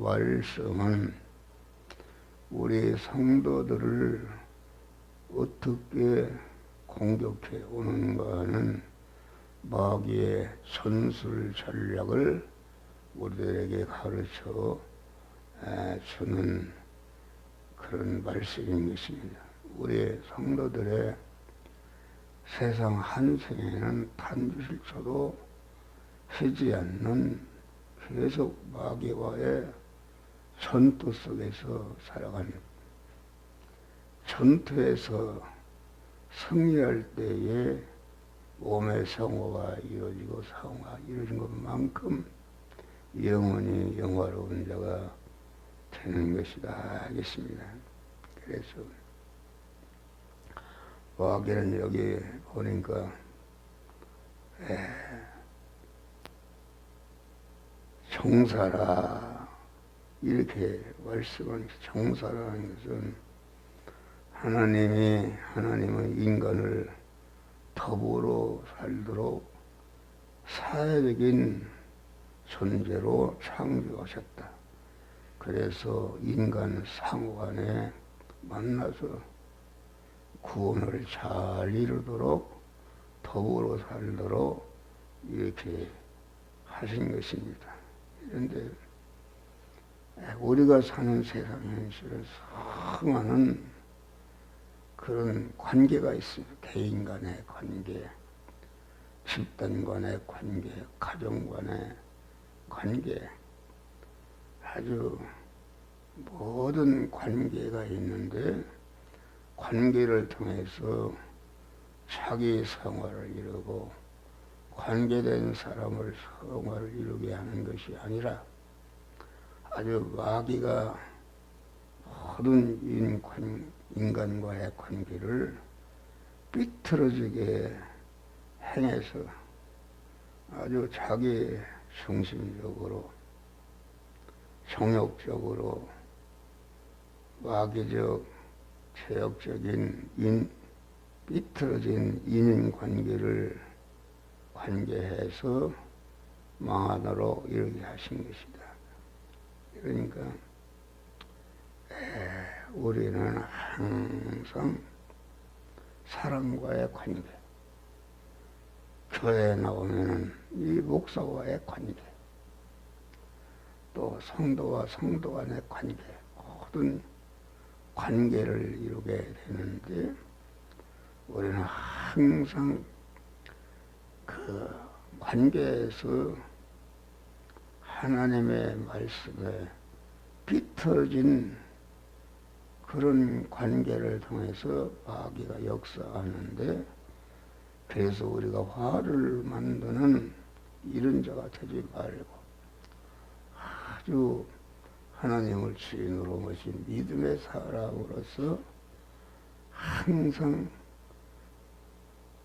말씀은 우리 성도들을 어떻게 공격해 오는가는 마귀의 전술 전략을 우리들에게 가르쳐 주는 그런 말씀인 것입니다. 우리 성도들의 세상 한생에는 단주실초도 하지 않는 계속 마귀와의 전투 속에서 살아가는 전투에서 승리할 때에 몸의 성호가 이루어지고 상호가 이루어진 것만큼 영원히 영화로운 자가 되는 것이다 하겠습니다. 그래서 마귀는 여기 보니까 에, 정사라 이렇게 말씀을 정사라는 것은 하나님이 하나님은 인간을 더불어 살도록 사회적인 존재로 창조하셨다. 그래서 인간 상호간에 만나서 구원을 잘 이루도록 더불어 살도록 이렇게 하신 것입니다. 그런데 우리가 사는 세상 현실은 수많은 그런 관계가 있습니다. 개인 간의 관계, 집단 간의 관계, 가정 간의 관계, 아주 모든 관계가 있는데 관계를 통해서 자기 성화를 이루고 관계된 사람을 성화를 이루게 하는 것이 아니라 아주 마귀가 모든 인관, 인간 과의 관계를 삐뚤어지게 행해서 아주 자기 중심적으로 정욕적으로 마귀적 제역적인 인, 삐뚤어진 인간관계를 관계해서 망하도록 이르게 하신 것이다. 그러니까 에, 우리는 항상 사람과의 관계, 교회에 나오면은 이 목사와의 관계, 또 성도와 성도 간의 관계, 모든 관계를 이루게 되는데 우리는 항상 그 관계에서 하나님의 말씀에 비틀어진 그런 관계를 통해서 마귀가 역사하는데 그래서 우리가 화를 만드는 이런 자가 되지 말고 아주 하나님을 주인으로 모신 믿음의 사람으로서 항상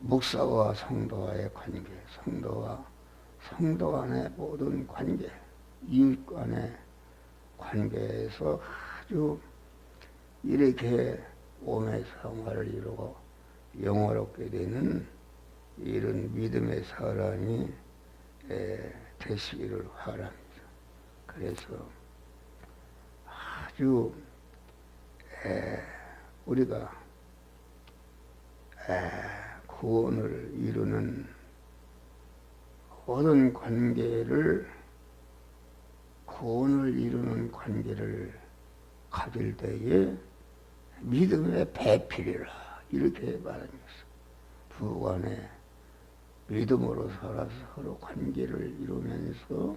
목사와 성도와의 관계, 성도와 성도 간의 모든 관계, 이웃 간의 관계에서 아주 이렇게 몸의 성화를 이루고 영화롭게 되는 이런 믿음의 사람이 되시기를 바랍니다. 그래서 아주 우리가 구원을 이루는 모든 관계를 구원을 이루는 관계를 가질 때에 믿음의 배필이라 이렇게 것입니다. 부간에 믿음으로 살아서 서로 관계를 이루면서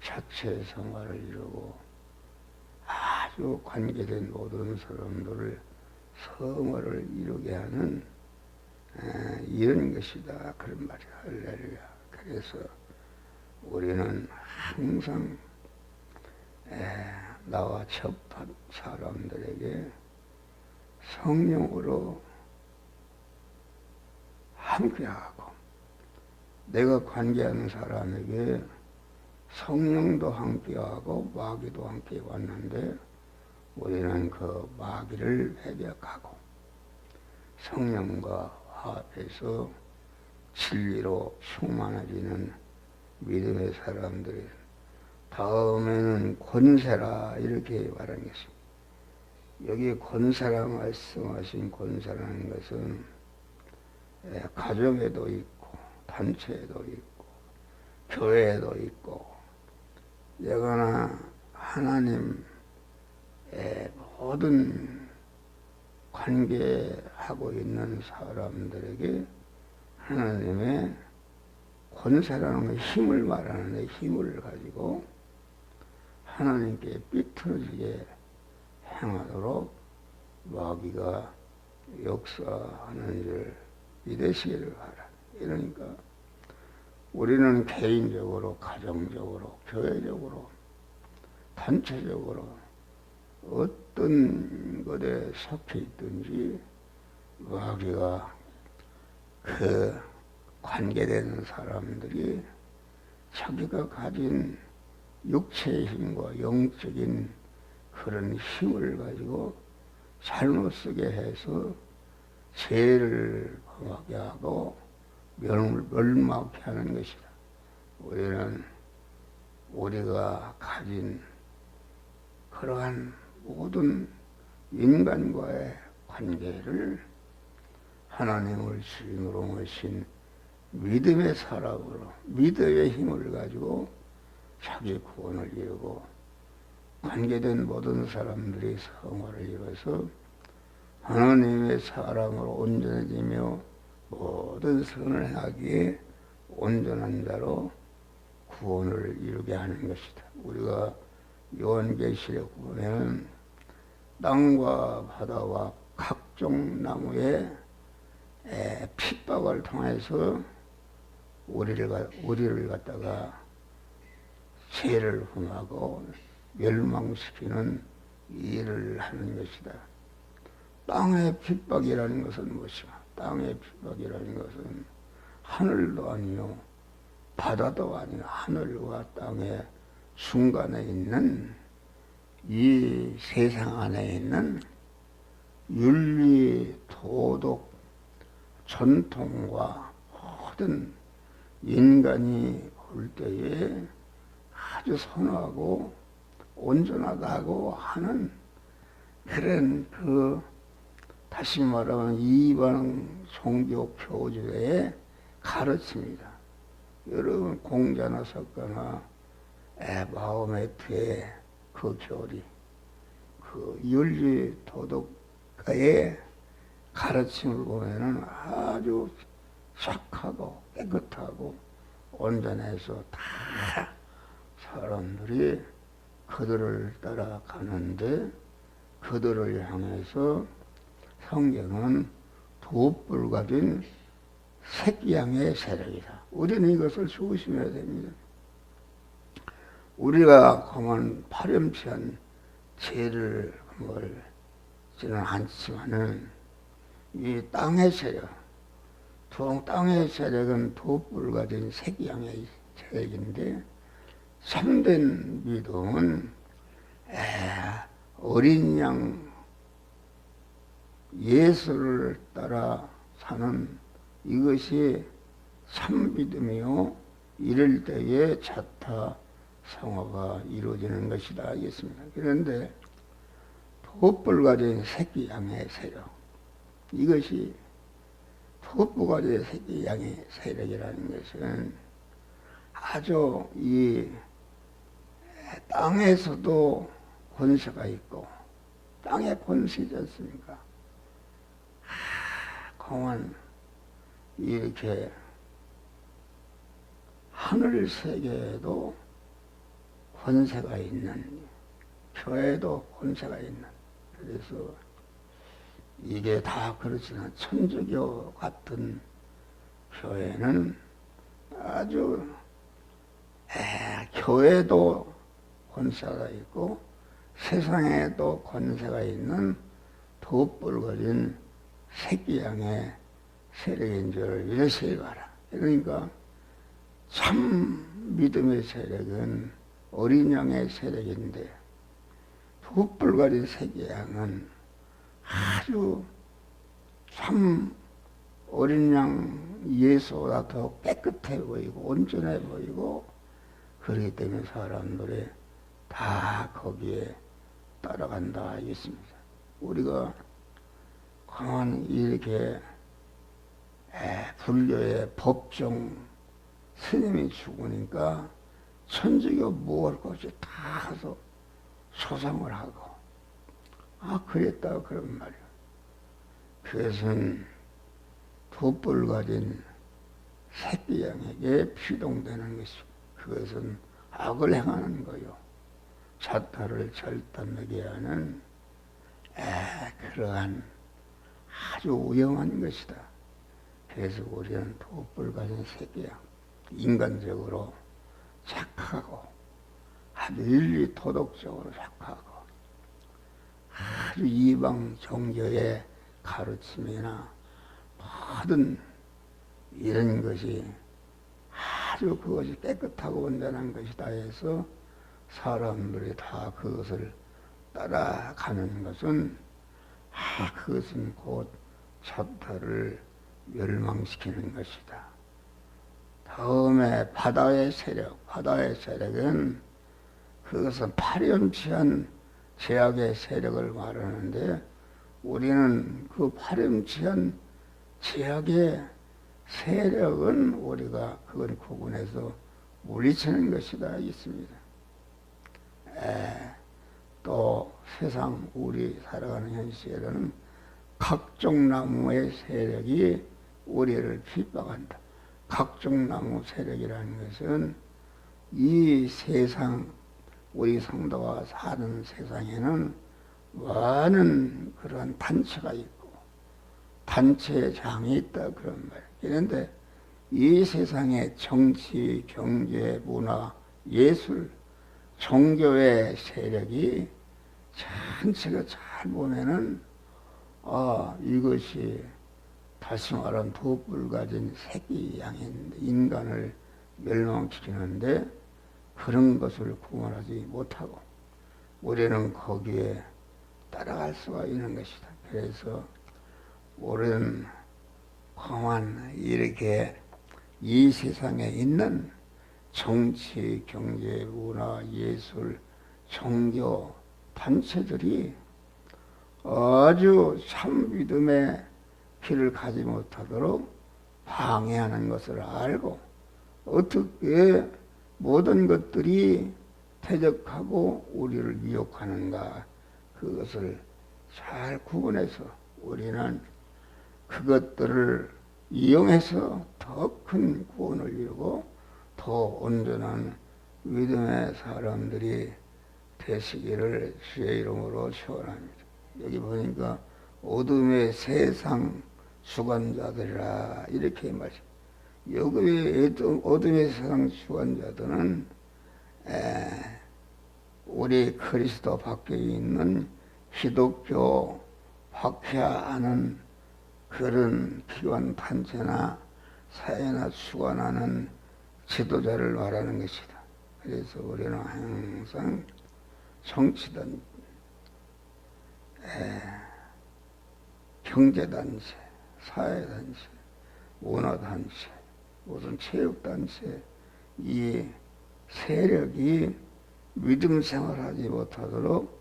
자체 생활을 이루고 아주 관계된 모든 사람들을 성화를 이루게 하는 이런 것이다 그런 말이 할렐루야. 그래서 우리는 항상 나와 접한 사람들에게 성령으로 함께하고 내가 관계하는 사람에게 성령도 함께하고 마귀도 함께 왔는데 우리는 그 마귀를 회백하고 성령과 화합해서 진리로 충만해지는 믿음의 사람들이 다음에는 권세라 이렇게 말하는 것입니다. 여기 권세라 말씀하신 권세라는 것은 예, 가정에도 있고 단체에도 있고 교회에도 있고 여거나 하나님의 모든 관계하고 있는 사람들에게 하나님의 권세라는 건 힘을 말하는데 힘을 가지고 하나님께 삐뚤어지게 행하도록 마귀가 역사하는 줄 믿으시기를 바라. 이러니까 우리는 개인적으로, 가정적으로, 교회적으로, 단체적으로 어떤 것에 속해 있든지 마귀가 그 관계되는 사람들이 자기가 가진 육체의 힘과 영적인 그런 힘을 가지고 잘못 쓰게 해서 죄를 범하게 하고 멸- 멸망케 하는 것이다. 우리는 우리가 가진 그러한 모든 인간과의 관계를 하나님을 주인으로 모신 믿음의 사람으로 믿음의 힘을 가지고 자기 구원을 이루고 관계된 모든 사람들이 성화를 이뤄서 하나님의 사랑으로 온전해지며 모든 선을 행하기에 온전한 자로 구원을 이루게 하는 것이다. 우리가 요한계시록 보면 땅과 바다와 각종 나무의 에, 핍박을 통해서 우리를, 가- 우리를 갖다가 죄를 범하고 멸망시키는 일을 하는 것이다. 땅의 핍박이라는 것은 무엇이냐? 땅의 핍박이라는 것은 하늘도 아니요, 바다도 아니요, 하늘과 땅의 중간에 있는 이 세상 안에 있는 윤리, 도덕, 전통과 모든 인간이 볼 때에 아주 선하고 온전하다고 하는 그런 그 다시 말하면 이방 종교 교주의 가르침이다. 여러분 공자나 석가나 에, 마호메트의 그 교리, 그 윤리 도덕가의 가르침을 보면은 아주 착하고 깨끗하고 온전해서 다 사람들이 그들을 따라가는데 그들을 향해서 성경은 도뿔 가진 새끼양의 세력이다. 우리는 이것을 조심해야 됩니다. 우리가 그만 파렴치한 죄를 뭘 지는 않지만은 이 땅의 세력, 동 땅의 세력은 도뿔 가진 새끼양의 세력인데 참된 에, 어린 양 예수를 따라 사는 이것이 참 믿음이요 이럴 때에 자타 성화가 이루어지는 것이다 하겠습니다. 그런데 도뿔 가진 새끼 양의 세력 이것이 가진 새끼 양의 세력이라는 것은 아주 이 땅에서도 권세가 있고 땅에 권세지 않습니까? 공은 이렇게 하늘 세계에도 권세가 있는 교회도 권세가 있는 그래서 이게 다 그렇지만 천주교 같은 교회는 아주 에, 교회도 권세가 있고 세상에도 권세가 있는 덧불거린 새끼양의 세력인 줄 믿으시기 바라. 그러니까 참 믿음의 세력은 어린 양의 세력인데 덧불거린 새끼양은 아주 참 어린 양 예수보다 더 깨끗해 보이고 온전해 보이고 그렇기 때문에 사람들이 다 거기에 따라간다 하겠습니다. 우리가 강한 이렇게 에, 불교의 법정 스님이 죽으니까 천주교 먹을 것이 다 가서 소상을 하고 아 그랬다 그런 말이야. 그것은 돋불 가진 새끼 양에게 피동되는 것이고 그것은 악을 행하는 거요. 자타를 절단하게 하는 에, 그러한 아주 위험한 것이다. 그래서 우리는 돋불 가진 새끼 양 인간적으로 착하고 아주 윤리 도덕적으로 착하고 아주 이방 종교의 가르침이나 모든 이런 것이 아주 그것이 깨끗하고 온전한 것이다 해서 사람들이 다 그것을 따라가는 것은 아 그것은 곧 자타를 멸망시키는 것이다. 다음에 바다의 세력, 바다의 세력은 그것은 파렴치한 제약의 세력을 말하는데 우리는 그 파렴치한 제약의 세력은 우리가 그걸 구분해서 물리치는 것이다 있습니다. 에, 또 세상 우리 살아가는 현실에는 각종 나무의 세력이 우리를 핍박한다. 각종 나무 세력이라는 것은 이 세상 우리 성도가 사는 세상에는 많은 그런 단체가 있고 단체의 장이 있다 그런 말. 그런데 이 세상의 정치, 경제, 문화, 예술, 종교의 세력이 전체가 잘 보면은 아 이것이 다시 말하면 도불 가진 새끼 양인 인간을 멸망시키는데 그런 것을 구원하지 못하고 우리는 거기에 따라갈 수가 있는 것이다. 그래서 우리는 공안 이렇게 이 세상에 있는 정치, 경제, 문화, 예술, 종교 단체들이 아주 참 믿음의 길을 가지 못하도록 방해하는 것을 알고 어떻게 모든 것들이 퇴적하고 우리를 미혹하는가 그것을 잘 구분해서 우리는 그것들을 이용해서 더 큰 구원을 이루고 더 온전한 믿음의 사람들이 되시기를 주의 이름으로 축원합니다. 여기 보니까 어둠의 세상 주관자들이라 이렇게 말씀. 여기 어둠의 세상 주관자들은 우리 그리스도 밖에 있는 기독교 박해하는 그런 기관 단체나 사회나 주관하는 지도자를 말하는 것이다. 그래서 우리는 항상 정치단, 경제단체, 사회단체, 문화단체, 무슨 체육단체, 이 세력이 믿음 생활하지 못하도록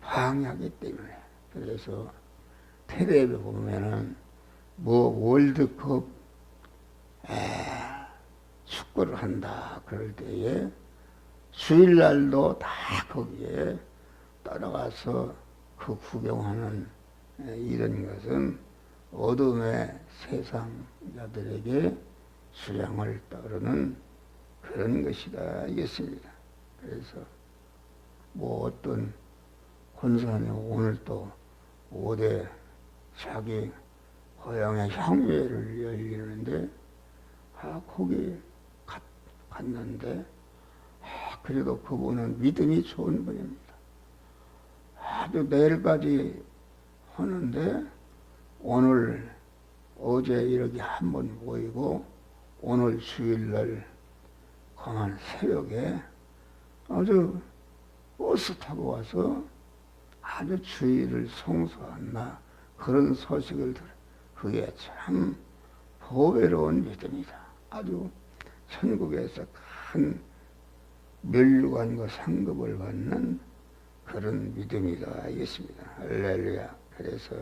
방해하기 때문에. 그래서 텔레비에 보면은 뭐 월드컵 에, 축구를 한다 그럴 때에 주일날도 다 거기에 따라가서 그 구경하는 이런 것은 어둠의 세상자들에게 수량을 따르는 그런 것이다 이겠습니다. 그래서 뭐 어떤 권사님 오늘 또 5대 자기 고향의 향회를 열리는데 아 거기 갔, 갔는데 아, 그래도 그분은 믿음이 좋은 분입니다. 아주 내일까지 하는데 오늘 어제 이렇게 한 번 모이고 오늘 주일날 강한 새벽에 아주 버스 타고 와서 아주 주의를 송수한 나 그런 소식을 들어 그게 참 보배로운 믿음이다. 아주 천국에서 큰 멸류관과 상급을 받는 그런 믿음이다 이겠습니다. 할렐루야. 그래서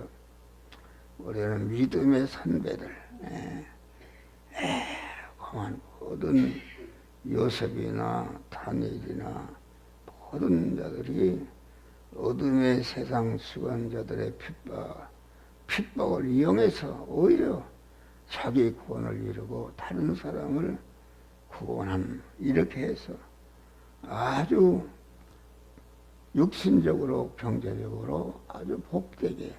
우리는 믿음의 선배들, 에, 에, 그만 모든 요셉이나 다니엘이나 모든 자들이 어둠의 세상 수관자들의 핍박, 핍박을 이용해서 오히려 자기 구원을 이루고 다른 사람을 구원함 이렇게 해서 아주 육신적으로 경제적으로 아주 복되게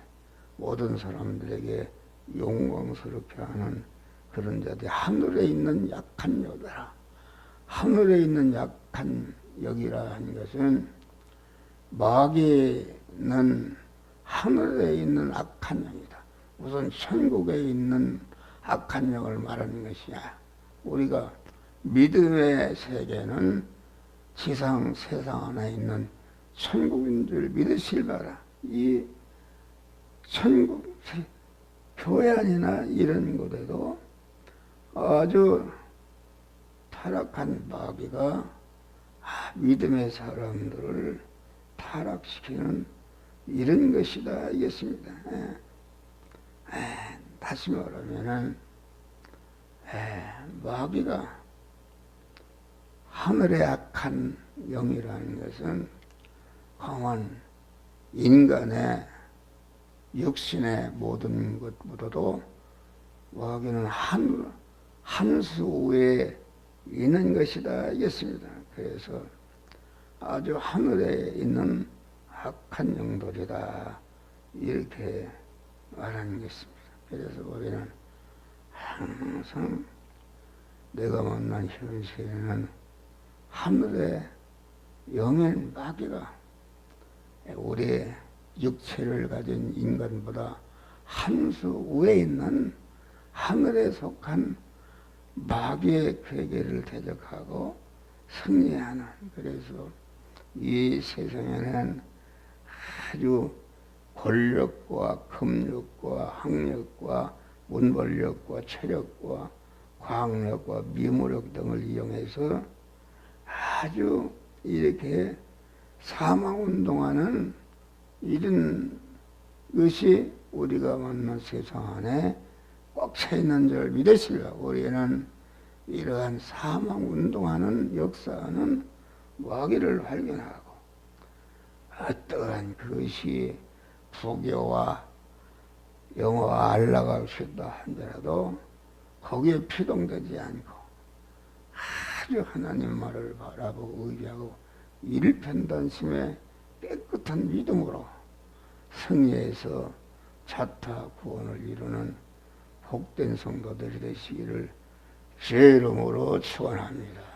모든 사람들에게 영광스럽게 하는 그런 자들이 하늘에 있는 약한 여자라 하늘에 있는 약한 여기라 하는 것은 마귀는 하늘에 있는 악한 영이다. 우선 천국에 있는 악한 영을 말하는 것이야. 우리가 믿음의 세계는 지상 세상 안에 있는 천국인 줄 믿으실 바라. 이 천국 세- 교회 안이나 이런 곳에도 아주 타락한 마귀가 아, 믿음의 사람들을 타락시키는 이런 것이다 이겠습니다. 예. 에, 다시 말하면은 에, 마귀가 하늘의 악한 영이라는 것은 강한 인간의 육신의 모든 것보다도 마귀는 한, 한수 위에 있는 것이다 이겠습니다. 그래서 아주 하늘에 있는 악한 영들이다 이렇게 말하는 것입니다. 그래서 우리는 항상 내가 만난 현실에는 하늘의 영인 마귀가 우리의 육체를 가진 인간보다 한 수 위에 있는 하늘에 속한 마귀의 괴계를 대적하고 승리하는 그래서 이 세상에는 아주 권력과 금력과 학력과 문벌력과 체력과 과학력과 미무력 등을 이용해서 아주 이렇게 사망운동하는 이런 것이 우리가 만난 세상 안에 꽉차 있는 줄 믿으시라. 우리는 이러한 사망 운동하는 역사는 마귀를 발견하고 어떠한 그것이 부교와 영어와 알라가 없다 한지라도 거기에 피동되지 않고 아주 하나님 말을 바라보고 의지하고 일편단심의 깨끗한 믿음으로 승리해서 자타 구원을 이루는 복된 성도들이 되시기를 제 이름으로 축원합니다.